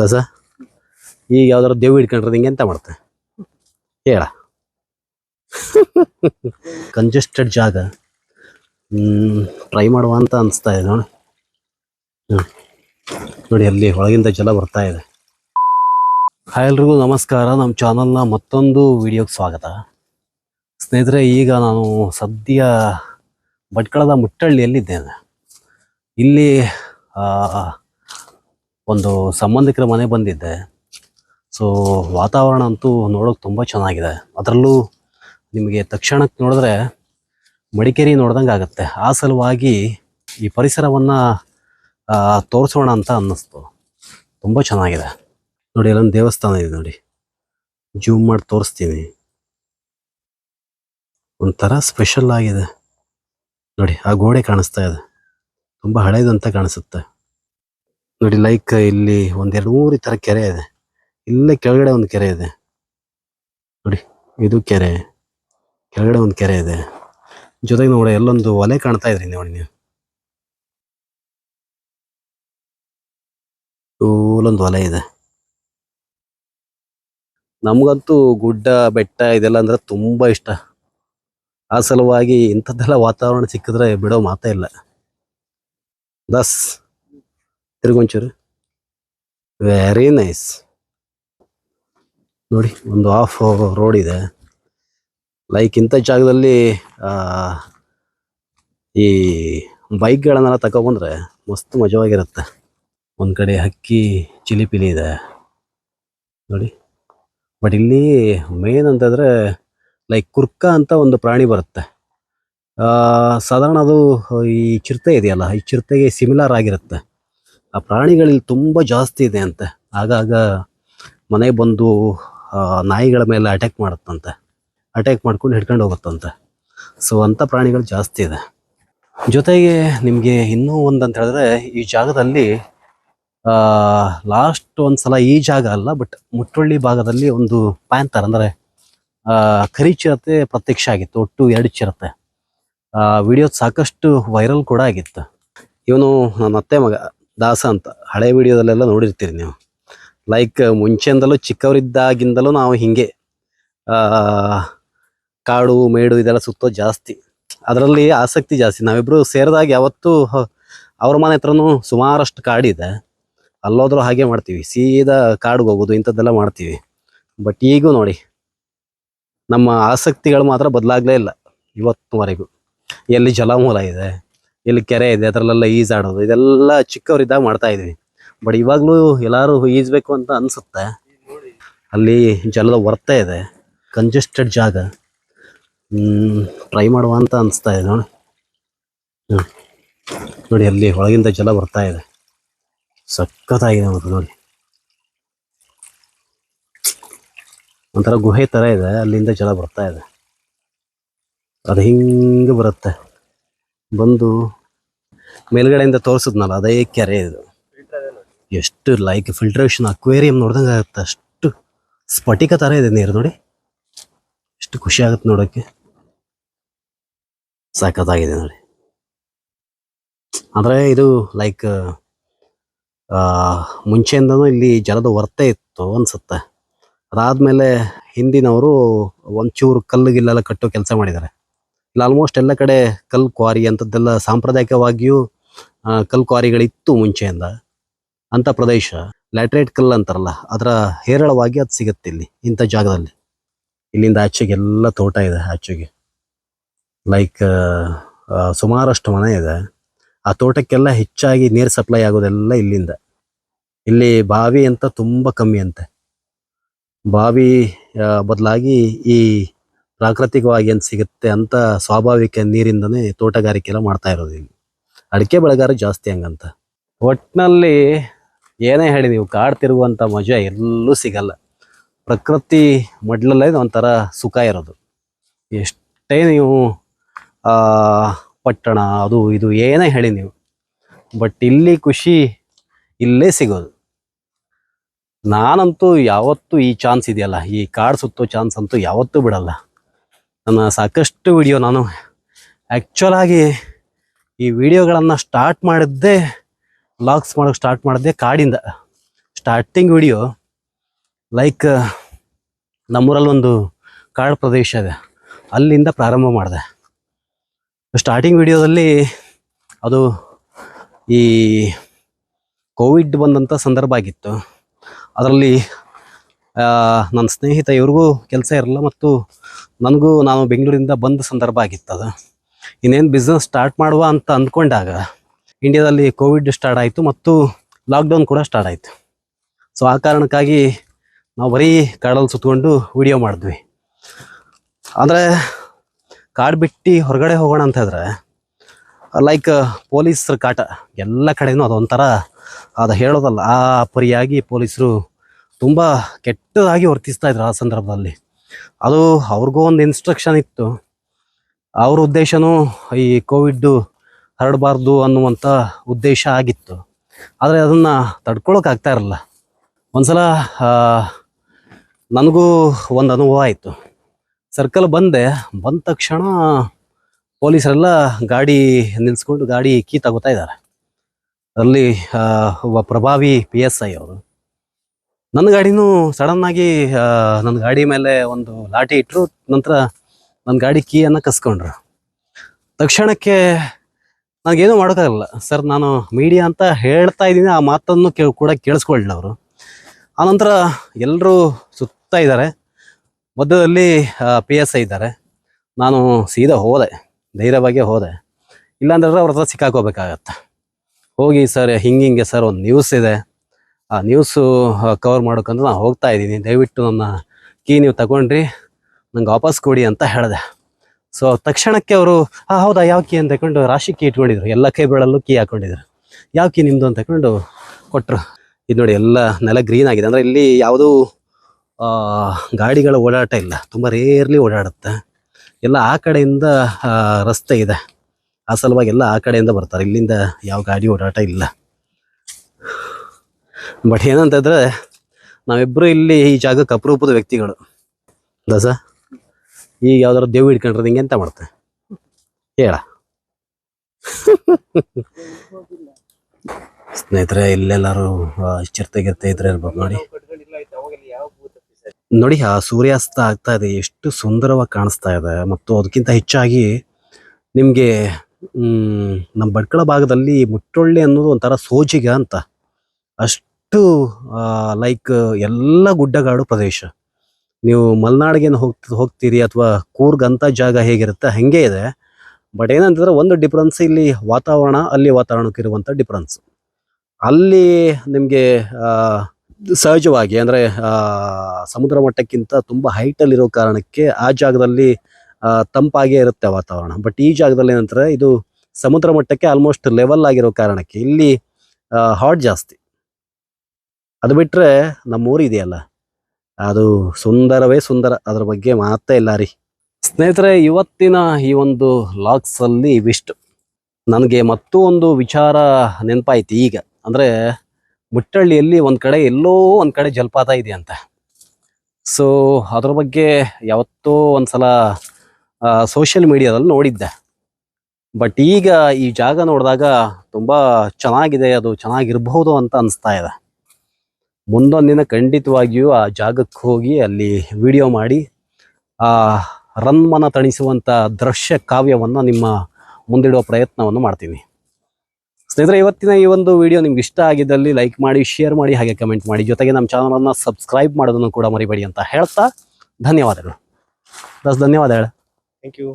ದಸ, ಈಗ ಯಾವ್ದಾದ್ರು ದೇವ್ ಹಿಡ್ಕೊಂಡ್ರೆ ಹಿಂಗೆ ಎಂತ ಮಾಡ್ತೆ? ಹೇಳ. ಕಂಜೆಸ್ಟೆಡ್ ಜಾಗ. ಟ್ರೈ ಮಾಡುವ ಅಂತ ಅನಿಸ್ತಾ ಇದೆ ನೋಡಿ. ಹ್ಞೂ ನೋಡಿ, ಅಲ್ಲಿ ಒಳಗಿಂದ ಜಲ ಬರ್ತಾ ಇದೆ. ಹಾಯ್ ಎಲ್ರಿಗೂ ನಮಸ್ಕಾರ. ನಮ್ಮ ಚಾನಲ್ನ ಮತ್ತೊಂದು ವಿಡಿಯೋಗೆ ಸ್ವಾಗತ. ಸ್ನೇಹಿತರೆ, ಈಗ ನಾನು ಸದ್ಯ ಭಟ್ಕಳದ ಮುಟ್ಟಳ್ಳಿಯಲ್ಲಿದ್ದೇನೆ. ಇಲ್ಲಿ ಒಂದು ಸಂಬಂಧಿಕರ ಮನೆ ಬಂದಿದ್ದೆ. ಸೊ ವಾತಾವರಣ ಅಂತೂ ನೋಡೋಕೆ ತುಂಬ ಚೆನ್ನಾಗಿದೆ. ಅದರಲ್ಲೂ ನಿಮಗೆ ತಕ್ಷಣಕ್ಕೆ ನೋಡಿದ್ರೆ ಮಡಿಕೇರಿ ನೋಡ್ದಂಗೆ ಆಗುತ್ತೆ. ಆ ಸಲುವಾಗಿ ಈ ಪರಿಸರವನ್ನು ತೋರಿಸೋಣ ಅಂತ ಅನ್ನಿಸ್ತು. ತುಂಬ ಚೆನ್ನಾಗಿದೆ. ನೋಡಿ, ಅಲ್ಲೊಂದು ದೇವಸ್ಥಾನ ಇದೆ ನೋಡಿ. ಜೂಮ್ ಮಾಡಿ ತೋರಿಸ್ತೀನಿ. ಒಂಥರ ಸ್ಪೆಷಲ್ ಆಗಿದೆ. ನೋಡಿ, ಆ ಗೋಡೆ ಕಾಣಿಸ್ತಾ ಇದೆ. ತುಂಬ ಹಳೇದಂತ ಕಾಣಿಸುತ್ತೆ. ನೋಡಿ ಲೈಕ್ ಇಲ್ಲಿ ಒಂದೆರಡು ಮೂರು ತರ ಕೆರೆ ಇದೆ. ಇಲ್ಲೇ ಕೆಳಗಡೆ ಒಂದು ಕೆರೆ ಇದೆ. ನೋಡಿ, ಇದು ಕೆರೆ. ಕೆಳಗಡೆ ಒಂದು ಕೆರೆ ಇದೆ. ಜೊತೆಗೆ ನೋಡಿ, ಎಲ್ಲೊಂದು ಒಲೆ ಕಾಣ್ತಾ ಇದ್ರಿ ನೋಡಿ ನೀವು. ಇಲ್ಲೊಂದು ಒಲೆ ಇದೆ. ನಮಗಂತೂ ಗುಡ್ಡ, ಬೆಟ್ಟ ಇದೆಲ್ಲ ಅಂದ್ರೆ ತುಂಬಾ ಇಷ್ಟ. ಆ ಸಲುವಾಗಿ ಇಂಥದ್ದೆಲ್ಲ ವಾತಾವರಣ ಸಿಕ್ಕಿದ್ರೆ ಬಿಡೋ ಮಾತೇ ಇಲ್ಲ. ದಸ್ ತಿರುಗೊಂಚೂರು ವೆರಿ ನೈಸ್ ನೋಡಿ, ಒಂದು ಆಫ್ ರೋಡ್ ಇದೆ. ಲೈಕ್ ಇಂಥ ಜಾಗದಲ್ಲಿ ಈ ಬೈಕ್ಗಳನ್ನೆಲ್ಲ ತಗೊಬಂದ್ರೆ ಮಸ್ತ್ ಮಜವಾಗಿರುತ್ತೆ. ಒಂದು ಕಡೆ ಹಕ್ಕಿ, ಚಿಲಿಪಿಲಿ ಇದೆ. ನೋಡಿ. ಬಟ್ ಇಲ್ಲಿ ಮೇನ್ ಅಂತಂದ್ರೆ ಲೈಕ್ ಕುರ್ಕ ಅಂತ ಒಂದು ಪ್ರಾಣಿ ಬರುತ್ತೆ. ಸಾಧಾರಣ ಅದು ಈ ಚಿರತೆ ಇದೆಯಲ್ಲ, ಈ ಚಿರತೆಗೆ ಸಿಮಿಲರ್ ಆಗಿರುತ್ತೆ. ಆ ಪ್ರಾಣಿಗಳಲ್ಲಿ ತುಂಬ ಜಾಸ್ತಿ ಇದೆ ಅಂತೆ. ಆಗಾಗ ಮನೆಗೆ ಬಂದು ನಾಯಿಗಳ ಮೇಲೆ ಅಟ್ಯಾಕ್ ಮಾಡುತ್ತಂತೆ. ಅಟ್ಯಾಕ್ ಮಾಡ್ಕೊಂಡು ಹಿಡ್ಕೊಂಡು ಹೋಗುತ್ತಂತೆ. ಸೊ ಅಂಥ ಪ್ರಾಣಿಗಳು ಜಾಸ್ತಿ ಇದೆ. ಜೊತೆಗೆ ನಿಮಗೆ ಇನ್ನೂ ಒಂದು ಅಂತ ಹೇಳಿದ್ರೆ, ಈ ಜಾಗದಲ್ಲಿ ಲಾಸ್ಟ್ ಒಂದು ಸಲ ಈ ಜಾಗ ಅಲ್ಲ ಬಟ್ ಮುಟ್ಟೊಳ್ಳಿ ಭಾಗದಲ್ಲಿ ಒಂದು ಪ್ಯಾಂಥರ್, ಅಂದರೆ ಕರಿ ಚಿರತೆ ಪ್ರತ್ಯಕ್ಷ ಆಗಿತ್ತು. ಒಟ್ಟು ಎರಡು ಚಿರತೆ. ವಿಡಿಯೋ ಸಾಕಷ್ಟು ವೈರಲ್ ಕೂಡ ಆಗಿತ್ತು. ಇವನು ನನ್ನ ಅತ್ತೆ ಮಗ. ದಾಸ ಅಂತ. ಹಳೆ ವಿಡಿಯೋದಲ್ಲೆಲ್ಲ ನೋಡಿರ್ತೀರಿ ನೀವು. ಲೈಕ್ ಮುಂಚೆಯಿಂದಲೂ ಚಿಕ್ಕವರಿದ್ದಾಗಿಂದಲೂ ನಾವು ಹೀಗೆ ಕಾಡು, ಮೇಡು ಇದೆಲ್ಲ ಸುತ್ತೋ ಜಾಸ್ತಿ. ಅದರಲ್ಲಿ ಆಸಕ್ತಿ ಜಾಸ್ತಿ. ನಾವಿಬ್ಬರು ಸೇರಿದಾಗ ಯಾವತ್ತೂ ಅವ್ರ ಮನೆ ಹತ್ರನೂ ಸುಮಾರಷ್ಟು ಕಾಡಿದೆ ಅಲ್ಲೋದ್ರೂ ಹಾಗೆ ಮಾಡ್ತೀವಿ. ಸೀದಾ ಕಾಡಿಗೆ ಹೋಗೋದು, ಇಂಥದ್ದೆಲ್ಲ ಮಾಡ್ತೀವಿ. ಬಟ್ ಈಗೂ ನೋಡಿ, ನಮ್ಮ ಆಸಕ್ತಿಗಳು ಮಾತ್ರ ಬದಲಾಗಲೇ ಇಲ್ಲ ಇವತ್ತಿನವರೆಗೂ ಎಲ್ಲಿ ಜಲಮೂಲ ಇದೆ ಎಲ್ಲಿ ಕೆರೆ ಇದೆ, ಅದರಲ್ಲೆಲ್ಲ ಈಜಾಡೋದು ಇದೆಲ್ಲ ಚಿಕ್ಕವರಿದ್ದಾಗ ಮಾಡ್ತಾ ಇದ್ವಿ. ಬಟ್ ಇವಾಗಲೂ ಎಲ್ಲರೂ ಈಜ್ಬೇಕು ಅಂತ ಅನ್ಸುತ್ತೆ. ಅಲ್ಲಿ ಜಲದ ವರ್ತ ಇದೆ ಕಂಜೆಸ್ಟೆಡ್ ಜಾಗ. ಟ್ರೈ ಮಾಡುವ ಅಂತ ಅನಿಸ್ತಾ ಇದೆ ನೋಡಿ. ಹ್ಮ್. ನೋಡಿ ಅಲ್ಲಿ ಒಳಗಿಂದ ಜಲ ಬರ್ತಾ ಇದೆ. ಸಖತ್ತಾಗಿದೆ ಮತ್ತು ನೋಡಿ. ಒಂಥರ ಗುಹೆ ಥರ ಇದೆ, ಅಲ್ಲಿಂದ ಜಲ ಬರ್ತಾ ಇದೆ. ಅದು ಹಿಂಗೆ ಬರುತ್ತೆ. ಬಂದು ಮೇಲ್ಗಡೆಯಿಂದ ತೋರಿಸಿದ್ನಲ್ಲ, ಅದೇ ಕೆರೆ ಇದು. ಎಷ್ಟು ಲೈಕ್ ಫಿಲ್ಟ್ರೇಷನ್ ಅಕ್ವೇರಿಯಂ ನೋಡ್ದಂಗೆ ಆಗುತ್ತೆ. ಅಷ್ಟು ಸ್ಫಟಿಕ ಥರ ಇದೆ ನೀರು ನೋಡಿ. ಎಷ್ಟು ಖುಷಿ ಆಗುತ್ತೆ ನೋಡೋಕ್ಕೆ ಸಖತ್ತಾಗಿದೆ ನೋಡಿ. ಅಂದರೆ ಇದು ಲೈಕ್ ಮುಂಚೆಯಿಂದನೂ ಇಲ್ಲಿ ಜಲದ ಹೊರತೆ ಇತ್ತು ಅನ್ಸುತ್ತೆ. ಅದಾದ್ಮೇಲೆ ಹಿಂದಿನವರು ಒಂಚೂರು ಕಲ್ಲು ಗಿಲ್ಲೆಲ್ಲ ಕಟ್ಟೋ ಕೆಲಸ ಮಾಡಿದ್ದಾರೆ. ಇಲ್ಲಿ ಆಲ್ಮೋಸ್ಟ್ ಎಲ್ಲ ಕಡೆ ಕಲ್ ಕ್ವಾರಿ ಅಂಥದ್ದೆಲ್ಲ ಸಾಂಪ್ರದಾಯಿಕವಾಗಿಯೂ ಕಲ್ ಕ್ವಾರಿಗಳಿತ್ತು ಮುಂಚೆಯಿಂದ. ಅಂತ ಪ್ರದೇಶ. ಲ್ಯಾಟ್ರೈಟ್ ಕಲ್ಲು ಅಂತಾರಲ್ಲ, ಅದರ ಹೇರಳವಾಗಿ ಅದು ಸಿಗುತ್ತೆ ಇಲ್ಲಿ, ಇಂಥ ಜಾಗದಲ್ಲಿ. ಇಲ್ಲಿಂದ ಆಚೆಗೆಲ್ಲ ತೋಟ ಇದೆ ಆಚೆಗೆ. ಲೈಕ್ ಸುಮಾರಷ್ಟು ಮನೆ ಇದೆ. ಆ ತೋಟಕ್ಕೆಲ್ಲ ಹೆಚ್ಚಾಗಿ ನೀರು ಸಪ್ಲೈ ಆಗೋದೆಲ್ಲ ಇಲ್ಲಿಂದ. ಇಲ್ಲಿ ಬಾವಿ ಅಂತ ತುಂಬ ಕಮ್ಮಿ ಅಂತೆ. ಬಾವಿ ಬದಲಾಗಿ ಈ ಪ್ರಾಕೃತಿಕವಾಗಿ ಏನು ಸಿಗುತ್ತೆ ಅಂತ ಸ್ವಾಭಾವಿಕ ನೀರಿಂದನೇ ತೋಟಗಾರಿಕೆ ಎಲ್ಲ ಮಾಡ್ತಾ ಇರೋದು ಇಲ್ಲಿ. ಅಡಿಕೆ ಬೆಳೆಗಾರ ಜಾಸ್ತಿ ಹಂಗಂತ. ಒಟ್ಟಿನಲ್ಲಿ ಏನೇ ಹೇಳಿ ನೀವು ಕಾಡು ಮಜಾ ಎಲ್ಲೂ ಸಿಗಲ್ಲ. ಪ್ರಕೃತಿ ಮಡ್ಲಲ್ಲೇ ಒಂಥರ ಸುಖ ಇರೋದು. ಎಷ್ಟೇ ನೀವು ಪಟ್ಟಣ ಅದು ಇದು ಏನೇ ಹೇಳಿ ನೀವು. ಬಟ್ ಇಲ್ಲಿ ಖುಷಿ ಇಲ್ಲೇ ಸಿಗೋದು. ನಾನಂತೂ ಯಾವತ್ತೂ ಈ ಚಾನ್ಸ್ ಇದೆಯಲ್ಲ. ಈ ಕಾಡು ಸುತ್ತೋ ಚಾನ್ಸ್ ಅಂತೂ ಯಾವತ್ತೂ ಬಿಡಲ್ಲ. ನನ್ನ ಸಾಕಷ್ಟು ವಿಡಿಯೋ ನಾನು ಆ್ಯಕ್ಚುಲಾಗಿ ಈ ವಿಡಿಯೋಗಳನ್ನು ಸ್ಟಾರ್ಟ್ ಮಾಡಿದ್ದೆ ವ್ಲಾಗ್ಸ್ ಮಾಡೋಕ್ಕೆ ಸ್ಟಾರ್ಟ್ ಮಾಡಿದ್ದೆ ಕಾಡಿಂದ. ಸ್ಟಾರ್ಟಿಂಗ್ ವಿಡಿಯೋ ಲೈಕ್ ನಮ್ಮೂರಲ್ಲಿ ಒಂದು ಕಾಡು ಪ್ರದೇಶ ಇದೆ. ಅಲ್ಲಿಂದ ಪ್ರಾರಂಭ ಮಾಡಿದೆ. ಸ್ಟಾರ್ಟಿಂಗ್ ವಿಡಿಯೋದಲ್ಲಿ ಅದು ಈ ಕೋವಿಡ್ ಬಂದಂಥ ಸಂದರ್ಭ ಆಗಿತ್ತು. ಅದರಲ್ಲಿ ನನ್ನ ಸ್ನೇಹಿತ ಇವ್ರಿಗೂ ಕೆಲಸ ಇರಲ್ಲ ಮತ್ತು ನನಗೂ ನಾನು ಬೆಂಗಳೂರಿಂದ ಬಂದ ಸಂದರ್ಭ ಆಗಿತ್ತು ಅದು. ಇನ್ನೇನು ಬಿಸ್ನೆಸ್ ಸ್ಟಾರ್ಟ್ ಮಾಡುವ ಅಂತ ಅಂದ್ಕೊಂಡಾಗ ಇಂಡಿಯಾದಲ್ಲಿ ಕೋವಿಡ್ ಸ್ಟಾರ್ಟ್ ಆಯಿತು ಮತ್ತು ಲಾಕ್ಡೌನ್ ಕೂಡ ಸ್ಟಾರ್ಟ್ ಆಯಿತು. ಸೊ ಆ ಕಾರಣಕ್ಕಾಗಿ ನಾವು ಬರೀ ಕಾಡಲ್ಲಿ ಸುತ್ಕೊಂಡು ವಿಡಿಯೋ ಮಾಡಿದ್ವಿ. ಆದರೆ ಕಾಡು ಬಿಟ್ಟು ಹೊರಗಡೆ ಹೋಗೋಣ ಅಂತ ಹೇಳಿದ್ರೆ ಲೈಕ್ ಪೊಲೀಸರ ಕಾಟ ಎಲ್ಲ ಕಡೆನೂ ಅದೊಂಥರ ಅದು ಹೇಳೋದಲ್ಲ, ಆ ಪರಿಯಾಗಿ ಪೊಲೀಸರು ತುಂಬ ಕೆಟ್ಟದಾಗಿ ವರ್ತಿಸ್ತಾ ಇದ್ರು ಆ ಸಂದರ್ಭದಲ್ಲಿ. ಅದು ಅವ್ರಿಗೂ ಒಂದು ಇನ್ಸ್ಟ್ರಕ್ಷನ್ ಇತ್ತು. ಅವ್ರ ಉದ್ದೇಶನೂ ಈ ಕೋವಿಡ್ ಹರಡಬಾರ್ದು ಅನ್ನುವಂಥ ಉದ್ದೇಶ ಆಗಿತ್ತು. ಆದರೆ ಅದನ್ನು ಆಗ್ತಾ ಇರಲ್ಲ. ಒಂದ್ಸಲ ನನಗೂ ಒಂದು ಅನುಭವ ಆಯಿತು. ಸರ್ಕಲ್ ಬಂದೆ. ಬಂದ ತಕ್ಷಣ ಪೊಲೀಸರೆಲ್ಲ ಗಾಡಿ ನಿಲ್ಲಿಸ್ಕೊಂಡು ಗಾಡಿ ಕೀ ತಗೋತಾ ಇದ್ದಾರೆ. ಅಲ್ಲಿ ಒಬ್ಬ ಪ್ರಭಾವಿ ಪಿ ಎಸ್ ಐ ಅವರು. ನನ್ನ ಗಾಡಿನೂ ಸಡನ್ ಆಗಿ ನನ್ನ ಗಾಡಿ ಮೇಲೆ ಒಂದು ಲಾಠಿ ಇಟ್ಟರು ನಂತರ ನನ್ನ ಗಾಡಿ ಕೀಯನ್ನು ಕಸ್ಕೊಂಡ್ರು. ತಕ್ಷಣಕ್ಕೆ ನನಗೇನು ಮಾಡೋಕ್ಕಾಗಲ್ಲ ಸರ್, ನಾನು ಮೀಡಿಯಾ ಅಂತ ಹೇಳ್ತಾ ಇದ್ದೀನಿ, ಆ ಮಾತನ್ನು ಕೇಳಿ, ಕೂಡ ಕೇಳಿಸ್ಕೊಳ್ಳಿಲ್ಲ ಅವರು. ಆನಂತರ ಎಲ್ಲರೂ ಸುತ್ತ ಇದ್ದಾರೆ. ಮಧ್ಯದಲ್ಲಿ ಪಿ ಎಸ್ ಐ ಇದ್ದಾರೆ. ನಾನು ಸೀದಾ ಹೋದೆ, ಧೈರ್ಯವಾಗಿ ಹೋದೆ. ಇಲ್ಲಾಂದ್ರೆ ಅವ್ರ ಹತ್ರ ಸಿಕ್ಕಾಕೋಬೇಕಾಗತ್ತೆ. ಹೋಗಿ ಸರ್, ಹಿಂಗೆ ಸರ್, ಒಂದು ನ್ಯೂಸ್ ಇದೆ. ಆ ನ್ಯೂಸು ಕವರ್ ಮಾಡೋಕ್ಕಂತ ನಾನು ಹೋಗ್ತಾ ಇದ್ದೀನಿ. ದಯವಿಟ್ಟು ನನ್ನ ಕೀ ನೀವು ತಗೊಂಡ್ರಿ, ನಂಗೆ ವಾಪಸ್ ಕೊಡಿ ಅಂತ ಹೇಳಿದೆ. ಸೊ ತಕ್ಷಣಕ್ಕೆ ಅವರು ಹಾಂ ಹೌದಾ, ಯಾವ ಕೀ ಅಂತ ತಗೊಂಡು ರಾಶಿ ಕೀ ಇಟ್ಕೊಂಡಿದ್ರು. ಎಲ್ಲ ಕೈ ಬೆಳಲ್ಲೂ ಕೀ ಹಾಕೊಂಡಿದ್ರು. ಯಾವ ಕೀ ನಿಮ್ಮದು ಅಂತ ತಗೊಂಡು ಕೊಟ್ಟರು ಇದು ನೋಡಿ ಎಲ್ಲ ನೆಲ ಗ್ರೀನ್ ಆಗಿದೆ. ಅಂದರೆ ಇಲ್ಲಿ ಯಾವುದೂ ಗಾಡಿಗಳ ಓಡಾಟ ಇಲ್ಲ. ತುಂಬ ರೇರ್ಲಿ ಓಡಾಡುತ್ತೆ. ಎಲ್ಲ ಆ ಕಡೆಯಿಂದ ರಸ್ತೆ ಇದೆ. ಆ ಸಲುವಾಗಿ ಎಲ್ಲ ಆ ಕಡೆಯಿಂದ ಬರ್ತಾರೆ. ಇಲ್ಲಿಂದ ಯಾವ ಗಾಡಿ ಓಡಾಟ ಇಲ್ಲ. ಬಟ್ ಏನಂತಂದ್ರೆ ನಾವಿಬ್ಬರು ಇಲ್ಲಿ ಈ ಜಾಗಕ್ಕೆ ಅಪರೂಪದ ವ್ಯಕ್ತಿಗಳು. ದಸ ಈಗ ಯಾವ್ದಾರು ದೇವ್ ಹಿಡ್ಕೊಂಡ್ರೆ ನಿಂಗೆ ಎಂತ ಮಾಡ್ತೆ ಹೇಳ. ಸ್ನೇಹಿತರೆ, ಇಲ್ಲೆಲ್ಲರೂ ಚಿರತೆ ಗಿರ್ತೆ ಇದ್ರೆ ನೋಡಿ. ನೋಡಿ, ಆ ಸೂರ್ಯಾಸ್ತ ಆಗ್ತಾ ಇದೆ. ಎಷ್ಟು ಸುಂದರವಾಗಿ ಕಾಣಿಸ್ತಾ ಇದೆ. ಮತ್ತು ಅದಕ್ಕಿಂತ ಹೆಚ್ಚಾಗಿ ನಿಮಗೆ ನಮ್ಮ ಭಟ್ಕಳ ಭಾಗದಲ್ಲಿ ಮುಟ್ಟೊಳ್ಳೆ ಅನ್ನೋದು ಒಂಥರ ಸೋಜಿಗ ಅಂತ. ಅಷ್ಟು ಲೈಕ್ ಎಲ್ಲ ಗುಡ್ಡಗಾಡು ಪ್ರದೇಶ. ನೀವು ಮಲೆನಾಡಿಗೇನು ಹೋಗ್, ಹೋಗ್ತೀರಿ ಅಥವಾ ಕೂರ್ಗ್ ಅಂತ ಜಾಗ ಹೇಗಿರುತ್ತೆ, ಹಾಗೆ ಇದೆ. ಬಟ್ ಏನಂತಂದ್ರೆ ಒಂದು ಡಿಫ್ರೆನ್ಸ್ ಇಲ್ಲಿ ವಾತಾವರಣ, ಅಲ್ಲಿ ವಾತಾವರಣಕ್ಕಿರುವಂಥ ಡಿಫ್ರೆನ್ಸ್ ಅಲ್ಲಿ ನಿಮಗೆ ಸಹಜವಾಗಿ ಅಂದರೆ ಸಮುದ್ರ ಮಟ್ಟಕ್ಕಿಂತ ತುಂಬ ಹೈಟಲ್ಲಿರೋ ಕಾರಣಕ್ಕೆ ಆ ಜಾಗದಲ್ಲಿ ತಂಪಾಗೇ ಇರುತ್ತೆ ವಾತಾವರಣ. ಬಟ್ ಈ ಜಾಗದಲ್ಲಿ ಏನಂತಾರೆ ಇದು ಸಮುದ್ರ ಮಟ್ಟಕ್ಕೆ ಆಲ್ಮೋಸ್ಟ್ ಲೆವೆಲ್ ಆಗಿರೋ ಕಾರಣಕ್ಕೆ ಇಲ್ಲಿ ಹಾಟ್ ಜಾಸ್ತಿ. ಅದು ಬಿಟ್ಟರೆ ನಮ್ಮೂರು ಇದೆಯಲ್ಲ? ಅದು ಸುಂದರವೇ ಸುಂದರ. ಅದರ ಬಗ್ಗೆ ಮಾತೇ ಇಲ್ಲ ರೀ. ಸ್ನೇಹಿತರೆ, ಇವತ್ತಿನ ಈ ಒಂದು ಲಾಗ್ಸಲ್ಲಿ ಇವಿಷ್ಟು. ನನಗೆ ಮತ್ತೂ ಒಂದು ವಿಚಾರ ನೆನಪಾಯ್ತು ಈಗ. ಅಂದರೆ, ಮುಟ್ಟಳ್ಳಿಯಲ್ಲಿ ಒಂದು ಕಡೆ ಎಲ್ಲೋ ಒಂದು ಕಡೆ ಜಲಪಾತ ಇದೆ ಅಂತ ಸೊ ಅದ್ರ ಬಗ್ಗೆ ಯಾವತ್ತೋ ಒಂದ್ಸಲ ಸೋಷಿಯಲ್ ಮೀಡಿಯಾದಲ್ಲಿ ನೋಡಿದ್ದೆ. ಬಟ್ ಈಗ ಈ ಜಾಗ ನೋಡಿದಾಗ ತುಂಬ ಚೆನ್ನಾಗಿದೆ, ಅದು ಚೆನ್ನಾಗಿರ್ಬಹುದು ಅಂತ ಅನಿಸ್ತಾ ಇದೆ. ಮುಂದೊಂದಿನ ಖಂಡಿತವಾಗಿಯೂ ಆ ಜಾಗಕ್ಕೆ ಹೋಗಿ ಅಲ್ಲಿ ವಿಡಿಯೋ ಮಾಡಿ, ಆ ರನ್ಮನ ತಣಿಸುವಂಥ ದೃಶ್ಯ ಕಾವ್ಯವನ್ನು ನಿಮ್ಮ ಮುಂದಿಡುವ ಪ್ರಯತ್ನವನ್ನು ಮಾಡ್ತೀನಿ. ಸ್ನೇಹಿತರೆ, ಇವತ್ತಿನ ಈ ಒಂದು ವಿಡಿಯೋ ನಿಮ್ಗೆ ಇಷ್ಟ ಆಗಿದ್ದಲ್ಲಿ ಲೈಕ್ ಮಾಡಿ ಶೇರ್ ಮಾಡಿ, ಹಾಗೆ ಕಮೆಂಟ್ ಮಾಡಿ. ಜೊತೆಗೆ ನಮ್ಮ ಚಾನಲನ್ನು ಸಬ್ಸ್ಕ್ರೈಬ್ ಮಾಡೋದನ್ನು ಕೂಡ ಮರಿಬೇಡಿ ಅಂತ ಹೇಳ್ತಾ ಧನ್ಯವಾದಗಳು. ದಸ್ ಧನ್ಯವಾದಗಳು. Thank you